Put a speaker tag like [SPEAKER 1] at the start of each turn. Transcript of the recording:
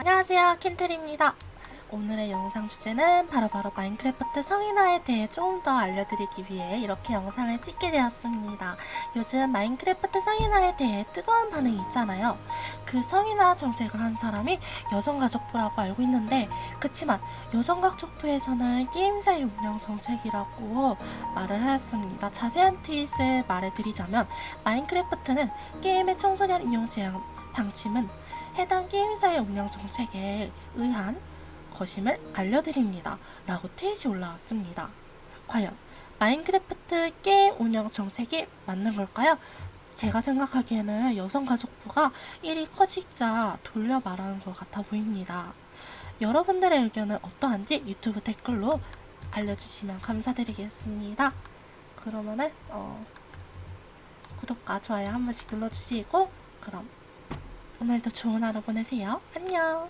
[SPEAKER 1] 안녕하세요. 킨틀입니다. 오늘의 영상 주제는 바로 바로 마인크래프트 성인화에 대해 조금 더 알려드리기 위해 이렇게 영상을 찍게 되었습니다. 요즘 마인크래프트 성인화에 대해 뜨거운 반응이 있잖아요. 그 성인화 정책을 한 사람이 여성가족부라고 알고 있는데 그치만 여성가족부에서는 게임사의 운영 정책이라고 말을 하였습니다. 자세한 트윗을 말해드리자면 마인크래프트는 게임의 청소년 이용 제한 방침은 해당 게임사의 운영 정책에 의한 것임을 알려드립니다. 라고 트윗이 올라왔습니다. 과연 마인크래프트 게임 운영 정책이 맞는 걸까요? 제가 생각하기에는 여성가족부가 일이 커지자 돌려 말하는 것 같아 보입니다. 여러분들의 의견은 어떠한지 유튜브 댓글로 알려주시면 감사드리겠습니다. 그러면은 어, 구독과 좋아요 한 번씩 눌러주시고 그럼 오늘도 좋은 하루 보내세요. 안녕.